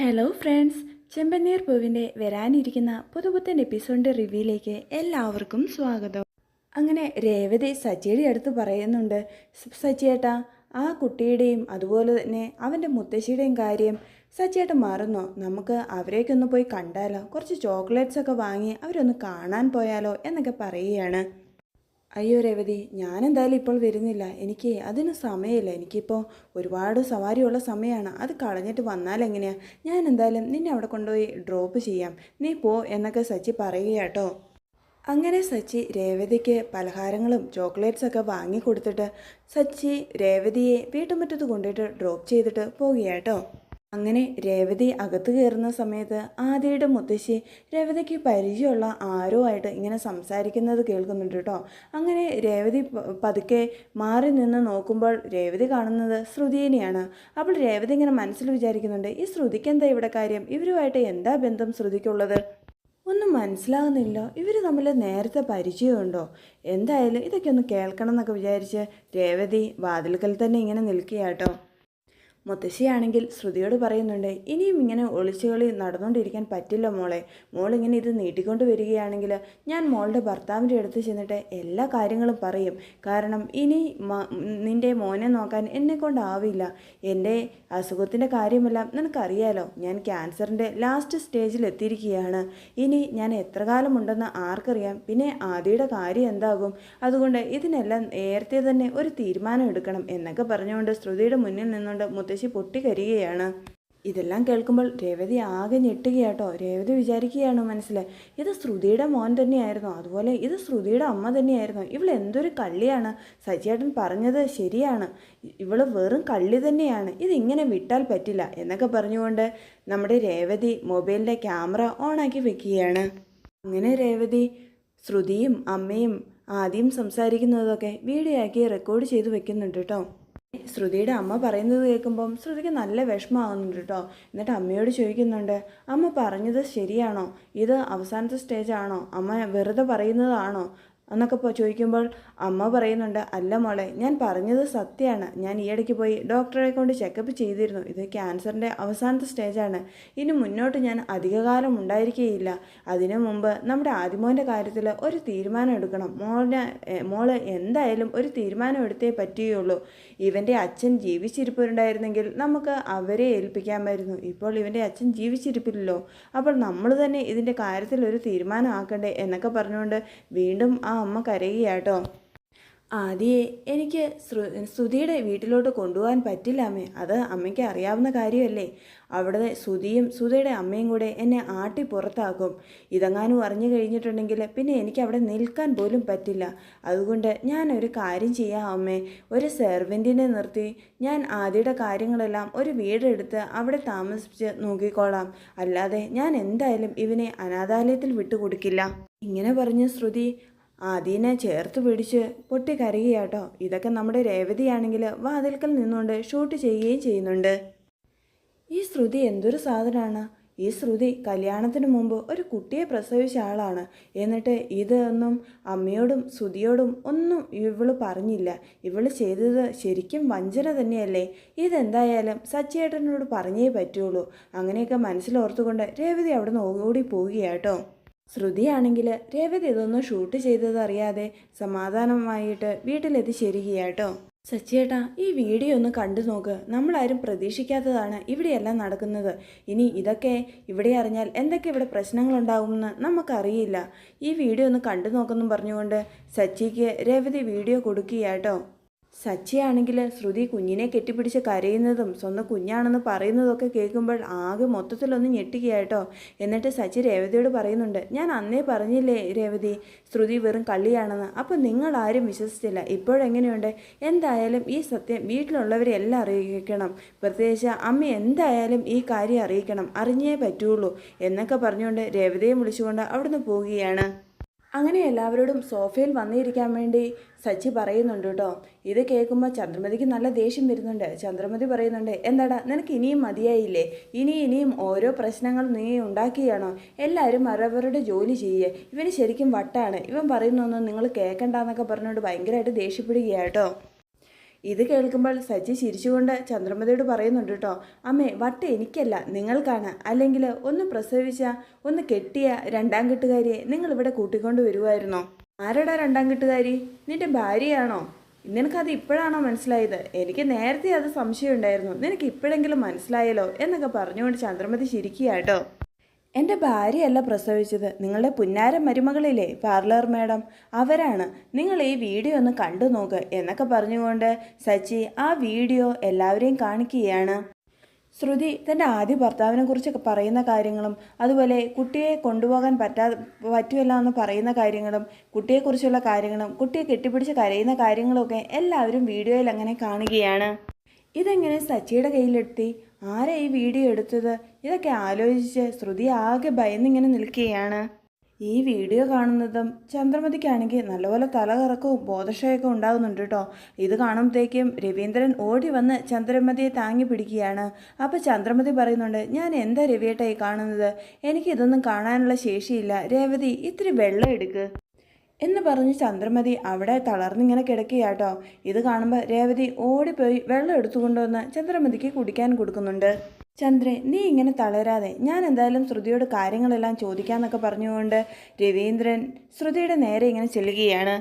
Hello friends ചെമ്പന്നീർ പൂവിന്റെ വരാനിരിക്കുന്ന പുതുപുത്തൻ എപ്പിസോഡിന്റെ റിവ്യൂയിലേക്ക് എല്ലാവർക്കും സ്വാഗതം. അങ്ങനെ രേവതി സച്ചിയുടെ അടുത്ത് പറയുന്നുണ്ട് "സ- സച്ചിയേട്ടാ ആ കുട്ടിയുടെയും അതുപോലെ തന്നെ അവന്റെ മുത്തശ്ശിയുടെയും കാര്യം സച്ചിയേട്ട മറന്നോ? നമുക്ക് അവരെയൊക്കെ ഒന്ന് പോയി കണ്ടാലോ? കുറച്ച് ചോക്ലേറ്റ്സ് ഒക്കെ വാങ്ങി അവരൊന്ന് കാണാൻ പോയാലോ? എന്നൊക്കെ പറയുകയാണ്. അയ്യോ രേവതി ഞാനെന്തായാലും ഇപ്പോൾ വരുന്നില്ല. എനിക്ക് അതിന് സമയമില്ല. എനിക്കിപ്പോൾ ഒരുപാട് സവാരിയുള്ള സമയമാണ് അത് കളഞ്ഞിട്ട് വന്നാൽ എങ്ങനെയാണ് ഞാൻ എന്തായാലും നിന്നെ അവിടെ കൊണ്ടുപോയി ഡ്രോപ്പ് ചെയ്യാം. നീ പോ എന്നൊക്കെ സച്ചി പറയുകയാട്ടോ അങ്ങനെ സച്ചി രേവതിക്ക് പലഹാരങ്ങളും ചോക്ലേറ്റ്സൊക്കെ വാങ്ങിക്കൊടുത്തിട്ട് വാങ്ങി കൊടുത്തിട്ട് സച്ചി രേവതിയെ വീട്ടുമുറ്റത്ത് കൊണ്ടുപോയിട്ട് ഡ്രോപ്പ് ചെയ്തിട്ട് പോവുകയാട്ടോ അങ്ങനെ രേവതി അകത്ത് കയറുന്ന സമയത്ത് ആദ്യയുടെ മുത്തശ്ശി രേവതിക്ക് പരിചയമുള്ള ആരോ ആയിട്ട് ഇങ്ങനെ സംസാരിക്കുന്നത് കേൾക്കുന്നുണ്ട് കേട്ടോ. അങ്ങനെ രേവതി പതുക്കെ മാറി നിന്ന് നോക്കുമ്പോൾ രേവതി കാണുന്നത് ശ്രുതിനെയാണ് അപ്പോൾ രേവതി ഇങ്ങനെ മനസ്സിൽ വിചാരിക്കുന്നുണ്ട് ഈ ശ്രുതിക്ക് എന്താ ഇവിടെ കാര്യം? ഇവരുമായിട്ട് എന്താ ബന്ധം ശ്രുതിക്കുള്ളത്? ഒന്നും മനസ്സിലാകുന്നില്ല ഇവർ തമ്മിൽ നേരത്തെ പരിചയമുണ്ടോ? എന്തായാലും ഇതൊക്കെ ഒന്ന് കേൾക്കണം എന്നൊക്കെ വിചാരിച്ച് രേവതി വാതിൽക്കൽ തന്നെ ഇങ്ങനെ നിൽക്കുകയാട്ടോ മുത്തശ്ശിയാണെങ്കിൽ ശ്രുതിയോട് പറയുന്നുണ്ട് ഇനിയും ഇങ്ങനെ ഒളിച്ചുകളി നടന്നുകൊണ്ടിരിക്കാൻ പറ്റില്ല മോളെ. മോളിങ്ങനെ ഇത് നീട്ടിക്കൊണ്ട് വരികയാണെങ്കിൽ ഞാൻ മോളുടെ ഭർത്താവിന്റെ അടുത്ത് ചെന്നിട്ട് എല്ലാ കാര്യങ്ങളും പറയും. കാരണം ഇനി നിന്റെ മോനെ നോക്കാൻ എന്നെ കൊണ്ടാവില്ല എന്റെ അസുഖത്തിന്റെ കാര്യമെല്ലാം നിനക്കറിയാലോ. ഞാൻ ക്യാൻസറിന്റെ ലാസ്റ്റ് സ്റ്റേജിൽ എത്തിയിരിക്കുകയാണ്. ഇനി ഞാൻ എത്ര കാലമുണ്ടെന്ന് ആർക്കറിയാം. പിന്നെ ആദിയുടെ കാര്യം എന്താകും? അതുകൊണ്ട് ഇതിനെല്ലാം നേരത്തെ തന്നെ ഒരു തീരുമാനം എടുക്കണം എന്നൊക്കെ പറഞ്ഞുകൊണ്ട് ശ്രുതിയുടെ മുന്നിൽ നിന്നുകൊണ്ട് മുത്തശ്ശി പൊട്ടിക്കരികയാണ്. ഇതെല്ലാം കേൾക്കുമ്പോൾ രേവതി ആകെ ഞെട്ടുകയാട്ടോ. രേവതി വിചാരിക്കുകയാണ് മനസ്സിൽ ഇത് ശ്രുതിയുടെ മോൻ തന്നെയായിരുന്നു. അതുപോലെ ഇത് ശ്രുതിയുടെ അമ്മ തന്നെയായിരുന്നു. ഇവൾ എന്തൊരു കള്ളിയാണ്. സജിയേട്ടൻ പറഞ്ഞത് ശരിയാണ്. ഇവൾ വെറും കള്ളി തന്നെയാണ്. ഇതിങ്ങനെ വിട്ടാൽ പറ്റില്ല എന്നൊക്കെ പറഞ്ഞുകൊണ്ട് നമ്മുടെ രേവതി മൊബൈലിന്റെ ക്യാമറ ഓണാക്കി വെക്കുകയാണ്. അങ്ങനെ രേവതി ശ്രുതിയും അമ്മയും ആദ്യം സംസാരിക്കുന്നതൊക്കെ വീഡിയോ ആക്കി റെക്കോർഡ് ചെയ്ത് വെക്കുന്നുണ്ട് കേട്ടോ. ശ്രുതിയുടെ അമ്മ പറയുന്നത് കേൾക്കുമ്പം ശ്രുതിക്ക് നല്ല വിഷമമാകുന്നുണ്ട് കേട്ടോ. എന്നിട്ട് അമ്മയോട് ചോദിക്കുന്നുണ്ട് അമ്മ പറഞ്ഞത് ശരിയാണോ? ഇത് അവസാനത്തെ സ്റ്റേജാണോ അമ്മ വെറുതെ പറയുന്നതാണോ? എന്നൊക്കെ ചോദിക്കുമ്പോൾ അമ്മ പറയുന്നുണ്ട് അല്ല മോളെ ഞാൻ പറഞ്ഞത് സത്യമാണ്. ഞാൻ ഈ ഇടയ്ക്ക് പോയി ഡോക്ടറെ കൊണ്ട് ചെക്കപ്പ് ചെയ്തിരുന്നു. ഇത് ക്യാൻസറിന്റെ അവസാനത്തെ സ്റ്റേജാണ് ഇനി മുന്നോട്ട് ഞാൻ അധികകാലം ഉണ്ടായിരിക്കുകയില്ല അതിനു മുമ്പ് നമ്മുടെ ആദിമോന്റെ കാര്യത്തിൽ ഒരു തീരുമാനം എടുക്കണം. മോളിന് മോൾ എന്തായാലും ഒരു തീരുമാനം എടുത്തേ പറ്റുകയുള്ളൂ. ഇവന്റെ അച്ഛൻ ജീവിച്ചിരിപ്പുണ്ടായിരുന്നെങ്കിൽ നമുക്ക് അവരെ ഏൽപ്പിക്കാമായിരുന്നു. ഇപ്പോൾ ഇവന്റെ അച്ഛൻ ജീവിച്ചിരിപ്പില്ലല്ലോ. അപ്പോൾ നമ്മൾ തന്നെ ഇതിന്റെ കാര്യത്തിൽ ഒരു തീരുമാനം ആക്കണ്ടേ എന്നൊക്കെ പറഞ്ഞുകൊണ്ട് വീണ്ടും ആ അമ്മ കരയുകയാട്ടോ ആദ്യേ എനിക്ക് ശ്രുതിയുടെ വീട്ടിലോട്ട് കൊണ്ടുപോകാൻ പറ്റില്ല അമ്മേ. അത് അമ്മയ്ക്ക് അറിയാവുന്ന കാര്യമല്ലേ. അവിടെ ശ്രുതിയും ശ്രുതിയുടെ അമ്മയും കൂടെ എന്നെ ആട്ടി പുറത്താക്കും. ഇതെങ്ങാനും അറിഞ്ഞു കഴിഞ്ഞിട്ടുണ്ടെങ്കിൽ പിന്നെ എനിക്ക് അവിടെ നിൽക്കാൻ പോലും പറ്റില്ല. അതുകൊണ്ട് ഞാൻ ഒരു കാര്യം ചെയ്യാം അമ്മേ. ഒരു സെർവന്റിനെ നിർത്തി ഞാൻ ആദ്യയുടെ കാര്യങ്ങളെല്ലാം ഒരു വീടെടുത്ത് അവിടെ താമസിച്ച് നോക്കിക്കോളാം. അല്ലാതെ ഞാൻ എന്തായാലും ഇവനെ അനാഥാലയത്തിൽ വിട്ടുകൊടുക്കില്ല. ഇങ്ങനെ പറഞ്ഞ് ശ്രുതി ആദീനെ ചേർത്ത് പിടിച്ച് പൊട്ടി കരയുകയാട്ടോ ഇതൊക്കെ നമ്മുടെ രേവതിയാണെങ്കിൽ വാതിൽക്കൽ നിന്നുകൊണ്ട് ഷൂട്ട് ചെയ്യുകയും ചെയ്യുന്നുണ്ട്. ഈ ശ്രുതി എന്തൊരു സാധനമാണ് ഈ ശ്രുതി കല്യാണത്തിന് മുമ്പ് ഒരു കുട്ടിയെ പ്രസവിച്ച ആളാണ്. എന്നിട്ട് ഇതൊന്നും അമ്മയോടും ശ്രുതിയോടും ഒന്നും ഇവൾ പറഞ്ഞില്ല. ഇവൾ ചെയ്തത് ശരിക്കും വഞ്ചന തന്നെയല്ലേ. ഇതെന്തായാലും സച്ചിയേട്ടനോട് പറഞ്ഞേ പറ്റുള്ളൂ. അങ്ങനെയൊക്കെ മനസ്സിലോർത്തുകൊണ്ട് രേവതി അവിടെ നിന്ന് ഓടി പോവുകയാട്ടോ ശ്രുതിയാണെങ്കിൽ രേവതി ഇതൊന്നും ഷൂട്ട് ചെയ്തത് അറിയാതെ സമാധാനമായിട്ട് വീട്ടിലെത്തി ചേരുകയാട്ടോ സച്ചിയേട്ടാ ഈ വീഡിയോ ഒന്ന് കണ്ടു നോക്ക്. നമ്മളാരും പ്രതീക്ഷിക്കാത്തതാണ് ഇവിടെയെല്ലാം നടക്കുന്നത്. ഇനി ഇതൊക്കെ ഇവിടെ അറിഞ്ഞാൽ എന്തൊക്കെ ഇവിടെ പ്രശ്നങ്ങളുണ്ടാകുമെന്ന് നമുക്കറിയില്ല. ഈ വീഡിയോ ഒന്ന് കണ്ടു നോക്കെന്നും പറഞ്ഞുകൊണ്ട് സച്ചിക്ക് രേവതി വീഡിയോ കൊടുക്കുകയാട്ടോ. സച്ചിയാണെങ്കിൽ ശ്രുതി കുഞ്ഞിനെ കെട്ടിപ്പിടിച്ച് കരയുന്നതും സ്വന്തം കുഞ്ഞാണെന്ന് പറയുന്നതൊക്കെ കേൾക്കുമ്പോൾ ആകെ മൊത്തത്തിലൊന്ന് ഞെട്ടുകയാട്ടോ. എന്നിട്ട് സച്ചി രേവതിയോട് പറയുന്നുണ്ട് ഞാൻ അന്നേ പറഞ്ഞില്ലേ രേവതി ശ്രുതി വെറും കള്ളിയാണെന്ന്. അപ്പോൾ നിങ്ങൾ ആരും വിശ്വസിച്ചില്ല. ഇപ്പോഴെങ്ങനെയുണ്ട്? എന്തായാലും ഈ സത്യം വീട്ടിലുള്ളവരെ എല്ലാം അറിയിക്കണം. പ്രത്യേകിച്ച് അമ്മ എന്തായാലും ഈ കാര്യം അറിയിക്കണം. അറിഞ്ഞേ പറ്റുള്ളൂ. എന്നൊക്കെ പറഞ്ഞുകൊണ്ട് രേവതിയെ വിളിച്ചുകൊണ്ട് അവിടുന്ന് പോവുകയാണ്. അങ്ങനെ എല്ലാവരോടും സോഫയിൽ വന്നിരിക്കാൻ വേണ്ടി സച്ചി പറയുന്നുണ്ട് കേട്ടോ. ഇത് കേൾക്കുമ്പോൾ ചന്ദ്രമതിക്ക് നല്ല ദേഷ്യം വരുന്നുണ്ട്. ചന്ദ്രമതി പറയുന്നുണ്ട് എന്താടാ നിനക്ക് ഇനിയും മതിയായില്ലേ? ഇനി ഇനിയും ഓരോ പ്രശ്നങ്ങൾ നീ ഉണ്ടാക്കിയാണോ? എല്ലാവരും അവരവരുടെ ജോലി ചെയ്യേ. ഇവന് ശരിക്കും വട്ടാണ്. ഇവൻ പറയുന്നൊന്നും നിങ്ങൾ കേൾക്കണ്ടെന്നൊക്കെ പറഞ്ഞുകൊണ്ട് ഭയങ്കരമായിട്ട് ദേഷ്യപ്പെടുകയാട്ടോ ഇത് കേൾക്കുമ്പോൾ സച്ചി ചിരിച്ചുകൊണ്ട് ചന്ദ്രമതിയോട് പറയുന്നുണ്ട് കേട്ടോ അമ്മേ വട്ട് എനിക്കല്ല നിങ്ങൾക്കാണ്. അല്ലെങ്കിൽ ഒന്ന് പ്രസവിച്ച ഒന്ന് കെട്ടിയ രണ്ടാം കെട്ടുകാരിയെ നിങ്ങൾ ഇവിടെ കൂട്ടിക്കൊണ്ട് വരുമായിരുന്നോ ആരടാ രണ്ടാം കെട്ടുകാരി? നിന്റെ ഭാര്യയാണോ? നിനക്കത് ഇപ്പോഴാണോ മനസ്സിലായത്? എനിക്ക് നേരത്തെ അത് സംശയം ഉണ്ടായിരുന്നു നിനക്ക് ഇപ്പോഴെങ്കിലും മനസ്സിലായല്ലോ? എന്നൊക്കെ പറഞ്ഞുകൊണ്ട് ചന്ദ്രമതി ചിരിക്കുക കേട്ടോ. എന്റെ ഭാര്യയല്ല പ്രസവിച്ചത്. നിങ്ങളുടെ പുന്നാര മരുമകളില്ലേ? Parlour madam. അവരാണ്. നിങ്ങൾ ഈ വീഡിയോ ഒന്ന് കണ്ടു നോക്ക് എന്നൊക്കെ പറഞ്ഞുകൊണ്ട് സച്ചി ആ വീഡിയോ എല്ലാവരെയും കാണിക്കുകയാണ്. ശ്രുതി തന്റെ ആദ്യ ഭർത്താവിനെ കുറിച്ചൊക്കെ പറയുന്ന കാര്യങ്ങളും അതുപോലെ കുട്ടിയെ കൊണ്ടുപോകാൻ പറ്റാ പറ്റുമല്ല എന്ന് പറയുന്ന കാര്യങ്ങളും കുട്ടിയെക്കുറിച്ചുള്ള കാര്യങ്ങളും കുട്ടിയെ കെട്ടിപ്പിടിച്ച് കരയുന്ന കാര്യങ്ങളൊക്കെ എല്ലാവരും വീഡിയോയിൽ അങ്ങനെ കാണുകയാണ്. ഇതെങ്ങനെ സച്ചിയുടെ കയ്യിലെത്തി? ആരാ ഈ വീഡിയോ എടുത്തത്? ഇതൊക്കെ ആലോചിച്ച് ശ്രുതി ആകെ ഭയന്നിങ്ങനെ നിൽക്കുകയാണ്. ഈ വീഡിയോ കാണുന്നതും ചന്ദ്രമതിക്കാണെങ്കിൽ നല്ലപോലെ തലകറക്കവും ബോധക്ഷയമൊക്കെ ഉണ്ടാകുന്നുണ്ട് കേട്ടോ. ഇത് കാണുമ്പോഴത്തേക്കും രവീന്ദ്രൻ ഓടി വന്ന് ചന്ദ്രമതിയെ താങ്ങി പിടിക്കുകയാണ്. അപ്പോൾ ചന്ദ്രമതി പറയുന്നുണ്ട് ഞാൻ എന്താ രവിയേട്ടായി കാണുന്നത്? എനിക്കിതൊന്നും കാണാനുള്ള ശേഷിയില്ല. രേവതി ഇത്തിരി വെള്ളം എടുക്ക്. എന്ന് പറഞ്ഞ് ചന്ദ്രമതി അവിടെ തളർന്നിങ്ങനെ കിടക്കുകയാട്ടോ. ഇത് കാണുമ്പോൾ രേവതി ഓടിപ്പോയി വെള്ളം എടുത്തുകൊണ്ടുവന്ന് ചന്ദ്രമതിക്ക് കുടിക്കാൻ കൊടുക്കുന്നുണ്ട്. ചന്ദ്രേ നീ ഇങ്ങനെ തളരാതെ ഞാൻ എന്തായാലും ശ്രുതിയോട് കാര്യങ്ങളെല്ലാം ചോദിക്കാമെന്നൊക്കെ പറഞ്ഞുകൊണ്ട് രവീന്ദ്രൻ ശ്രുതിയുടെ നേരെ ഇങ്ങനെ ചെല്ലുകയാണ്.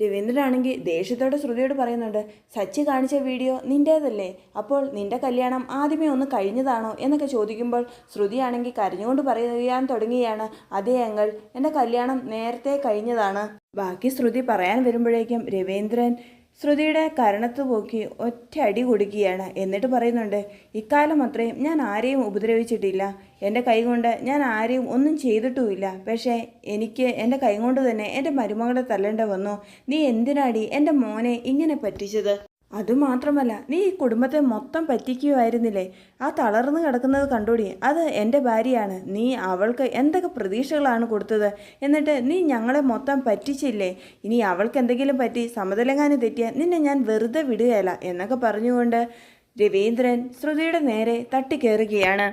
രവീന്ദ്രനാണെങ്കിൽ ദേഷ്യത്തോടെ ശ്രുതിയോട് പറയുന്നുണ്ട് സച്ചി കാണിച്ച വീഡിയോ നിന്റേതല്ലേ അപ്പോൾ നിന്റെ കല്യാണം ആദ്യമേ ഒന്ന് കഴിഞ്ഞതാണോ? എന്നൊക്കെ ചോദിക്കുമ്പോൾ ശ്രുതിയാണെങ്കിൽ കരഞ്ഞുകൊണ്ട് പറയാൻ തുടങ്ങിയാണ് അതേ അങ്ങൾ എന്റെ കല്യാണം നേരത്തെ കഴിഞ്ഞതാണ്. ബാക്കി ശ്രുതി പറയാൻ വരുമ്പോഴേക്കും രവീന്ദ്രൻ ശ്രുതിയുടെ കരണത്ത് പോക്കി ഒറ്റ അടി കൊടുക്കുകയാണ് എന്നിട്ട് പറയുന്നുണ്ട് ഇക്കാലം അത്രയും ഞാൻ ആരെയും ഉപദ്രവിച്ചിട്ടില്ല. എന്റെ കൈകൊണ്ട് ഞാൻ ആരെയും ഒന്നും ചെയ്തിട്ടുമില്ല. പക്ഷേ എനിക്ക് എന്റെ കൈകൊണ്ട് തന്നെ എന്റെ മരുമകളെ തല്ലേണ്ട വന്നു. നീ എന്തിനാടി എന്റെ മോനെ ഇങ്ങനെ പറ്റിച്ചത്? അതുമാത്രമല്ല നീ ഈ കുടുംബത്തെ മൊത്തം പറ്റിക്കുമായിരുന്നില്ലേ ആ തളർന്നു കിടക്കുന്നത് കണ്ടോടി. അത് എന്റെ ഭാര്യയാണ്. നീ അവൾക്ക് എന്തൊക്കെ പ്രതീക്ഷകളാണ് കൊടുത്തത്? എന്നിട്ട് നീ ഞങ്ങളെ മൊത്തം പറ്റിച്ചില്ലേ? ഇനി അവൾക്ക് എന്തെങ്കിലും പറ്റി സമതലങ്ങാനും തെറ്റിയ നിന്നെ ഞാൻ വെറുതെ വിടുകയല്ല എന്നൊക്കെ പറഞ്ഞുകൊണ്ട് രവീന്ദ്രൻ ശ്രുതിയുടെ നേരെ തട്ടിക്കയറുകയാണ്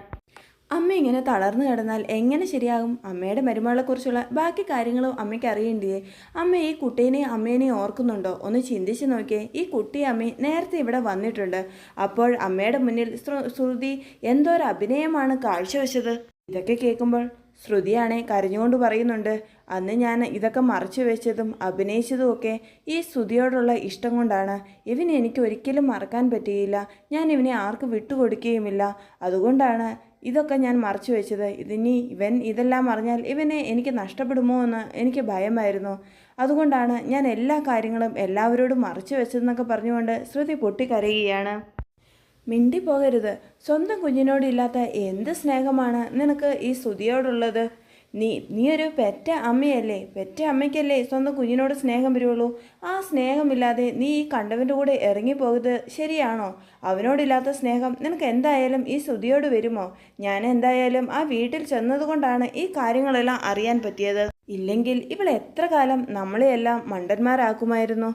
അമ്മ ഇങ്ങനെ തളർന്നു കിടന്നാൽ എങ്ങനെ ശരിയാകും? അമ്മയുടെ മരുമകളെക്കുറിച്ചുള്ള ബാക്കി കാര്യങ്ങളും അമ്മയ്ക്ക് അറിയേണ്ടിയേ. അമ്മ ഈ കുട്ടീനെയും അമ്മേനെയും ഓർക്കുന്നുണ്ടോ? ഒന്ന് ചിന്തിച്ച് നോക്കിയേ. ഈ കുട്ടി അമ്മ നേരത്തെ ഇവിടെ വന്നിട്ടുണ്ട്. അപ്പോൾ അമ്മയുടെ മുന്നിൽ ശ്രുതി ശ്രുതി എന്തോരു അഭിനയമാണ് കാഴ്ചവെച്ചത്? ഇതൊക്കെ കേൾക്കുമ്പോൾ ശ്രുതിയാണെ കരഞ്ഞുകൊണ്ട് പറയുന്നുണ്ട്. അന്ന് ഞാൻ ഇതൊക്കെ മറച്ചു വെച്ചതും അഭിനയിച്ചതും ഒക്കെ ഈ ശ്രുതിയോടുള്ള ഇഷ്ടം കൊണ്ടാണ്. ഇവനെ എനിക്ക് ഒരിക്കലും മറക്കാൻ പറ്റിയില്ല. ഞാൻ ഇവനെ ആർക്ക് വിട്ടുകൊടുക്കുകയുമില്ല. അതുകൊണ്ടാണ് ഇതൊക്കെ ഞാൻ മറച്ചു വെച്ചത്. ഇതിനി ഇവൻ ഇതെല്ലാം അറിഞ്ഞാൽ ഇവനെ എനിക്ക് നഷ്ടപ്പെടുമോ എന്ന് എനിക്ക് ഭയമായിരുന്നു. അതുകൊണ്ടാണ് ഞാൻ എല്ലാ കാര്യങ്ങളും എല്ലാവരോടും മറച്ചു വെച്ചതെന്നൊക്കെ പറഞ്ഞുകൊണ്ട് ശ്രുതി പൊട്ടിക്കരയുകയാണ്. മിണ്ടി പോകരുത് സ്വന്തം കുഞ്ഞിനോടില്ലാത്ത എന്ത് സ്നേഹമാണ് നിനക്ക് ഈ ശ്രുതിയോടുള്ളത്? നീ നീ ഒരു പെറ്റ അമ്മയല്ലേ? പെറ്റ അമ്മയ്ക്കല്ലേ സ്വന്തം കുഞ്ഞിനോട് സ്നേഹം വരുള്ളൂ ആ സ്നേഹമില്ലാതെ നീ ഈ കണ്ടവന്റെ കൂടെ ഇറങ്ങിപ്പോകുന്നത് ശരിയാണോ? അവനോടില്ലാത്ത സ്നേഹം നിനക്ക് എന്തായാലും ഈ ശ്രുതിയോട് വരുമോ? ഞാൻ എന്തായാലും ആ വീട്ടിൽ ചെന്നതുകൊണ്ടാണ് ഈ കാര്യങ്ങളെല്ലാം അറിയാൻ പറ്റിയത്. ഇല്ലെങ്കിൽ ഇവൾ എത്ര കാലം നമ്മളെയെല്ലാം മണ്ടന്മാരാക്കുമായിരുന്നു?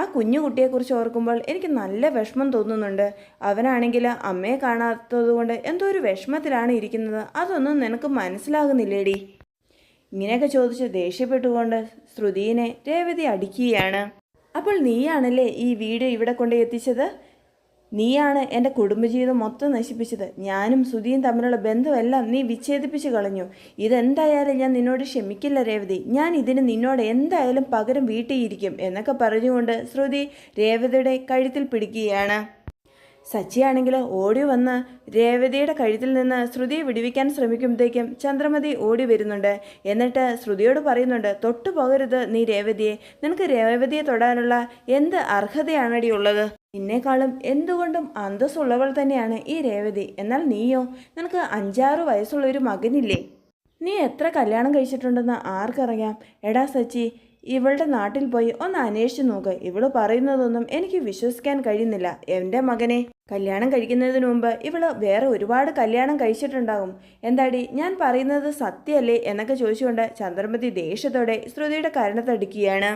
ആ കുഞ്ഞു കുട്ടിയെക്കുറിച്ച് ഓർക്കുമ്പോൾ എനിക്ക് നല്ല വിഷമം തോന്നുന്നുണ്ട്. അവനാണെങ്കിൽ അമ്മയെ കാണാത്തതുകൊണ്ട് എന്തോ ഒരു വിഷമത്തിലാണ് ഇരിക്കുന്നത്. അതൊന്നും നിനക്ക് മനസ്സിലാകുന്നില്ലേടി? ഇങ്ങനെയൊക്കെ ചോദിച്ച് ദേഷ്യപ്പെട്ടുകൊണ്ട് ശ്രുതിയെ രേവതി അടിക്കുകയാണ്. അപ്പോൾ നീയാണല്ലേ ഈ വീഡിയോ ഇവിടെ കൊണ്ടുപോയി എത്തിച്ചത്? നീയാണ് എന്റെ കുടുംബജീവിതം മൊത്തം നശിപ്പിച്ചത്. ഞാനും സുധിയും തമ്മിലുള്ള ബന്ധമെല്ലാം നീ വിച്ഛേദിപ്പിച്ചു കളഞ്ഞു. ഇതെന്തായാലും ഞാൻ നിന്നോട് ക്ഷമിക്കില്ല രേവതി. ഞാൻ ഇതിന് നിന്നോട് എന്തായാലും പകരം വീട്ടിയിരിക്കും എന്നൊക്കെ പറഞ്ഞുകൊണ്ട് ശ്രുതി രേവതിയുടെ കഴുത്തിൽ പിടിക്കുകയാണ്. സച്ചിയാണെങ്കിൽ ഓടി വന്ന് രേവതിയുടെ കഴുത്തിൽ നിന്ന് ശ്രുതിയെ വിടുവിക്കാൻ ശ്രമിക്കുമ്പോഴത്തേക്കും ചന്ദ്രമതി ഓടി വരുന്നുണ്ട്. എന്നിട്ട് ശ്രുതിയോട് പറയുന്നുണ്ട് തൊട്ടു പോകരുത് നീ രേവതിയെ. നിനക്ക് രേവതിയെ തൊടാനുള്ള എന്ത് അർഹതയാണടി ഉള്ളത്? നിന്നേക്കാളും എന്തുകൊണ്ടും അന്തസ്സുള്ളവൾ തന്നെയാണ് ഈ രേവതി. എന്നാൽ നീയോ? നിനക്ക് അഞ്ചാറ് വയസ്സുള്ള ഒരു മകനില്ലേ? നീ എത്ര കല്യാണം കഴിച്ചിട്ടുണ്ടെന്ന് ആർക്കറിയാം? എടാ സച്ചി ഇവളുടെ നാട്ടിൽ പോയി ഒന്ന് അന്വേഷിച്ചു നോക്ക്. ഇവൾ പറയുന്നതൊന്നും എനിക്ക് വിശ്വസിക്കാൻ കഴിയുന്നില്ല. എന്റെ മകനെ കല്യാണം കഴിക്കുന്നതിന് മുമ്പ് ഇവൾ വേറെ ഒരുപാട് കല്യാണം കഴിച്ചിട്ടുണ്ടാകും. എന്താടി ഞാൻ പറയുന്നത് സത്യമല്ലേ എന്നൊക്കെ ചോദിച്ചുകൊണ്ട് ചന്ദ്രമതി ദേഷ്യത്തോടെ ശ്രുതിയുടെ കരണത്തടിക്കുകയാണ്.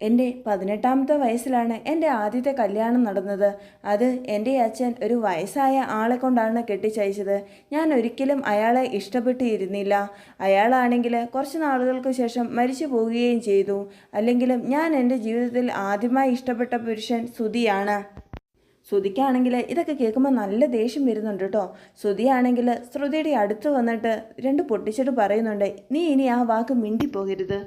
എന്റെ പതിനെട്ടാമത്തെ വയസ്സിലാണ് എന്റെ ആദ്യത്തെ കല്യാണം നടന്നത്. അത് എന്റെ അച്ഛൻ ഒരു വയസ്സായ ആളെ കൊണ്ടാണ് കെട്ടിച്ചയച്ചത്. ഞാൻ ഒരിക്കലും അയാളെ ഇഷ്ടപ്പെട്ടിരുന്നില്ല. അയാളാണെങ്കിൽ കുറച്ച് നാളുകൾക്ക് ശേഷം മരിച്ചു പോവുകയും ചെയ്തു. അല്ലെങ്കിലും ഞാൻ എന്റെ ജീവിതത്തിൽ ആദ്യമായി ഇഷ്ടപ്പെട്ട പുരുഷൻ സുതിയാണ് ശ്രുതിക്കാണെങ്കിൽ ഇതൊക്കെ കേൾക്കുമ്പോൾ നല്ല ദേഷ്യം വരുന്നുണ്ട് കേട്ടോ. ശ്രുതിയാണെങ്കിൽ ശ്രുതിയുടെ അടുത്ത് വന്നിട്ട് രണ്ട് പൊട്ടിച്ചിട്ട് പറയുന്നുണ്ട്. നീ ഇനി ആ വാക്ക് മിണ്ടിപ്പോകരുത്.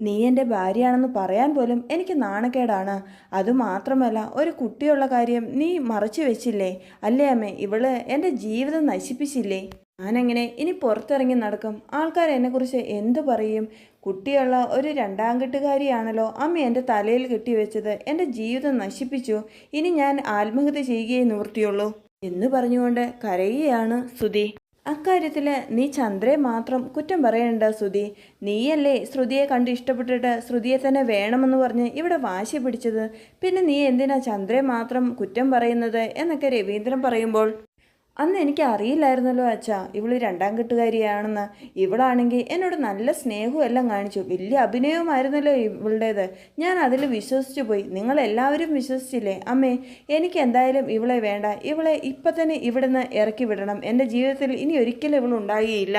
നീ എന്റെ ഭാര്യയാണെന്ന് പറയാൻ പോലും എനിക്ക് നാണക്കേടാണ്. അതുമാത്രമല്ല ഒരു കുട്ടിയുള്ള കാര്യം നീ മറച്ചു വെച്ചില്ലേ? അല്ലേ അമ്മേ ഇവൾ എന്റെ ജീവിതം നശിപ്പിച്ചില്ലേ? ഞാനെങ്ങനെ ഇനി പുറത്തിറങ്ങി നടക്കും? ആൾക്കാർ എന്നെക്കുറിച്ച് എന്തു പറയും? കുട്ടിയുള്ള ഒരു രണ്ടാം കെട്ടുകാരിയാണല്ലോ അമ്മ എന്റെ തലയിൽ കെട്ടിവെച്ചത്. എന്റെ ജീവിതം നശിപ്പിച്ചു. ഇനി ഞാൻ ആത്മഹത്യ ചെയ്യുകയേ നിവൃത്തിയുള്ളൂ. എന്ന് പറഞ്ഞുകൊണ്ട് കരയുകയാണ് സുധി. അക്കാര്യത്തിൽ നീ ചന്ദ്രയെ മാത്രം കുറ്റം പറയണ്ട ശ്രുതി. നീയല്ലേ ശ്രുതിയെ കണ്ട് ഇഷ്ടപ്പെട്ടിട്ട് ശ്രുതിയെ തന്നെ വേണമെന്ന് പറഞ്ഞ് ഇവിടെ വാശി പിടിച്ചത്? പിന്നെ നീ എന്തിനാ ചന്ദ്രയെ മാത്രം കുറ്റം പറയുന്നത്? എന്നൊക്കെ രവീന്ദ്രൻ പറയുമ്പോൾ അന്ന് എനിക്ക് അറിയില്ലായിരുന്നല്ലോ അച്ഛാ. ഇവൾ രണ്ടാം കെട്ടുകാരിയാണെന്ന്. ഇവളാണെങ്കിൽ എന്നോട് നല്ല സ്നേഹവും എല്ലാം കാണിച്ചു. വലിയ അഭിനയവുമായിരുന്നല്ലോ ഇവളുടേത്. ഞാൻ അതിൽ വിശ്വസിച്ചു പോയി. നിങ്ങളെല്ലാവരും വിശ്വസിച്ചില്ലേ? അമ്മേ എനിക്ക് എന്തായാലും ഇവളെ വേണ്ട. ഇവളെ ഇപ്പം തന്നെ ഇവിടുന്ന് ഇറക്കി വിടണം. എന്റെ ജീവിതത്തിൽ ഇനി ഒരിക്കലും ഇവൾ ഉണ്ടാകുകയില്ല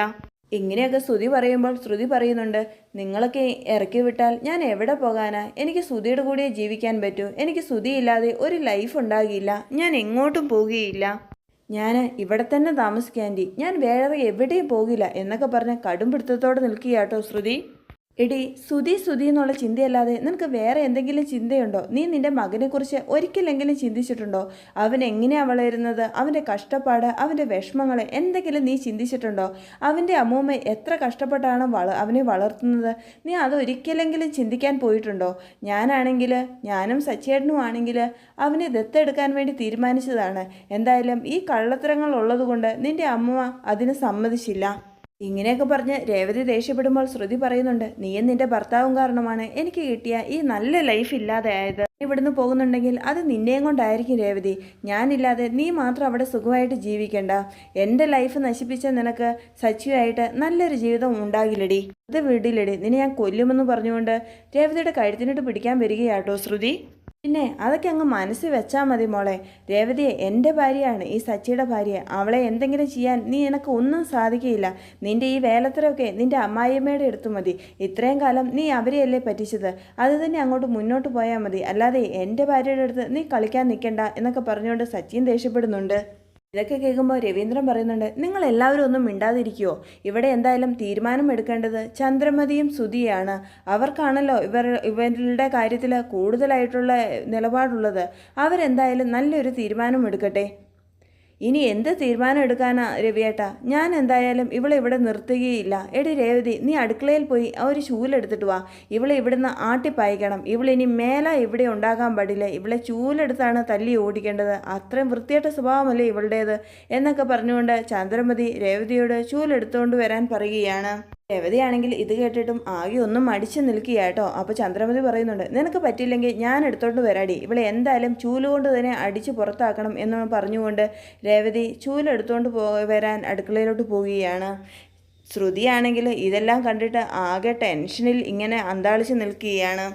ഇങ്ങനെയൊക്കെ ശ്രുതി പറയുമ്പോൾ ശ്രുതി പറയുന്നുണ്ട് നിങ്ങളൊക്കെ ഇറക്കി വിട്ടാൽ ഞാൻ എവിടെ പോകാനാ? എനിക്ക് ശ്രുതിയുടെ കൂടെ ജീവിക്കാൻ പറ്റൂ. എനിക്ക് ശ്രുതിയില്ലാതെ ഒരു ലൈഫ് ഉണ്ടാകില്ല. ഞാൻ എങ്ങോട്ടും പോകുകയില്ല ഞാൻ ഇവിടെ തന്നെ താമസിക്കാന്റി ഞാൻ വേറെ എവിടെയും പോകില്ല എന്നൊക്കെ പറഞ്ഞ് കടുംപിടുത്തത്തോടെ നിൽക്കുകയാട്ടോ ശ്രുതി. എടി സുതി സുതി എന്നുള്ള ചിന്തയല്ലാതെ നിനക്ക് വേറെ എന്തെങ്കിലും ചിന്തയുണ്ടോ? നീ നിന്റെ മകനെക്കുറിച്ച് ഒരിക്കലെങ്കിലും ചിന്തിച്ചിട്ടുണ്ടോ? അവൻ എങ്ങനെയാണ് വളരുന്നത്? അവന്റെ കഷ്ടപ്പാട് അവന്റെ വിഷമങ്ങൾ എന്തെങ്കിലും നീ ചിന്തിച്ചിട്ടുണ്ടോ? അവന്റെ അമ്മൂമ്മ എത്ര കഷ്ടപ്പെട്ടാണ് വള അവനെ വളർത്തുന്നത്? നീ അത് ഒരിക്കലെങ്കിലും ചിന്തിക്കാൻ പോയിട്ടുണ്ടോ? ഞാനാണെങ്കിൽ ഞാനും സച്ചേട്ടനും ആണെങ്കിൽ അവനെ ദത്തെടുക്കാൻ വേണ്ടി തീരുമാനിച്ചതാണ്. എന്തായാലും ഈ കള്ളത്തരങ്ങൾ ഉള്ളതുകൊണ്ട് നിന്റെ അമ്മ അതിന് സമ്മതിച്ചില്ല. ഇങ്ങനെയൊക്കെ പറഞ്ഞ് രേവതി ദേഷ്യപ്പെടുമ്പോൾ ശ്രുതി പറയുന്നുണ്ട് നീയും നിന്റെ ഭർത്താവും കാരണമാണ് എനിക്ക് കിട്ടിയ ഈ നല്ല ലൈഫ് ഇല്ലാതെ ആയത് ഇവിടുന്ന് പോകുന്നുണ്ടെങ്കിൽ അത് നിന്നെയും കൊണ്ടായിരിക്കും രേവതി. ഞാനില്ലാതെ നീ മാത്രം അവിടെ സുഖമായിട്ട് ജീവിക്കണ്ട. എന്റെ ലൈഫ് നശിപ്പിച്ച നിനക്ക് സച്ചിയായിട്ട് നല്ലൊരു ജീവിതം ഉണ്ടാകില്ലടി. അത് വീടില്ലടി. നിന്നെ ഞാൻ കൊല്ലുമെന്ന് പറഞ്ഞുകൊണ്ട് രേവതിയുടെ കഴുത്തിനിട്ട് പിടിക്കാൻ വരികയാട്ടോ ശ്രുതി. പിന്നെ അതൊക്കെ അങ്ങ് മനസ്സിൽ വെച്ചാൽ മതി മോളെ. രേവതിയെ എന്റെ ഭാര്യയാണ് ഈ സച്ചിയുടെ ഭാര്യ. അവളെ എന്തെങ്കിലും ചെയ്യാൻ നീ എനക്ക് ഒന്നും സാധിക്കില്ല നിന്റെ ഈ വേലത്തരമൊക്കെ നിന്റെ അമ്മായിയമ്മയുടെ എടുത്തു മതി. ഇത്രയും കാലം നീ അവരെയല്ലേ പറ്റിച്ചത്? അത് തന്നെ അങ്ങോട്ട് മുന്നോട്ട് പോയാൽ മതി. അല്ലാതെ എന്റെ ഭാര്യയുടെ അടുത്ത് നീ കളിക്കാൻ നിൽക്കണ്ട എന്നൊക്കെ പറഞ്ഞുകൊണ്ട് സച്ചിൻ ദേഷ്യപ്പെടുന്നുണ്ട്. ഇതൊക്കെ കേൾക്കുമ്പോൾ രവീന്ദ്രൻ പറയുന്നുണ്ട് നിങ്ങൾ എല്ലാവരും ഒന്നും മിണ്ടാതിരിക്കുമോ ഇവിടെ എന്തായാലും തീരുമാനം എടുക്കേണ്ടത് ചന്ദ്രമതിയും സുധിയാണ് അവർക്കാണല്ലോ ഇവർ ഇവരുടെ കാര്യത്തിൽ കൂടുതലായിട്ടുള്ള നിലപാടുള്ളത്. അവരെന്തായാലും നല്ലൊരു തീരുമാനം എടുക്കട്ടെ. ഇനി എന്ത് തീരുമാനം എടുക്കാനാ രവിയേട്ടാ? ഞാൻ എന്തായാലും ഇവളെ ഇവിടെ നിർത്തുകയില്ല. എടി രേവതി നീ അടുക്കളയിൽ പോയി ആ ഒരു ചൂലെടുത്തിട്ട് വാ. ഇവളെ ഇവിടുന്ന് ആട്ടിപ്പായിക്കണം ഇവളിനി മേല ഇവിടെ ഉണ്ടാകാൻ പാടില്ല. ഇവളെ ചൂലെടുത്താണ് തല്ലി ഓടിക്കേണ്ടത്. അത്രയും വൃത്തിയായിട്ട സ്വഭാവമല്ലേ ഇവളുടേത്? എന്നൊക്കെ പറഞ്ഞുകൊണ്ട് ചന്ദ്രമതി രേവതിയോട് ചൂലെടുത്തുകൊണ്ട് വരാൻ പറയുകയാണ്. രേവതിയാണെങ്കിൽ ഇത് കേട്ടിട്ടും ആകെ ഒന്നും മടിച്ചു നിൽക്കുക കേട്ടോ അപ്പോൾ ചന്ദ്രമതി പറയുന്നുണ്ട് നിനക്ക് പറ്റില്ലെങ്കിൽ ഞാൻ എടുത്തോണ്ട് വരാടി. ഇവളെ എന്തായാലും ചൂലുകൊണ്ട് തന്നെ അടിച്ച് പുറത്താക്കണം എന്ന് പറഞ്ഞുകൊണ്ട് രേവതി ചൂലെടുത്തോണ്ട് പോ വരാൻ അടുക്കളയിലോട്ട് പോവുകയാണ്. ശ്രുതിയാണെങ്കിൽ ഇതെല്ലാം കണ്ടിട്ട് ആകെ ടെൻഷനിൽ ഇങ്ങനെ അന്താളിച്ച് നിൽക്കുകയാണ്.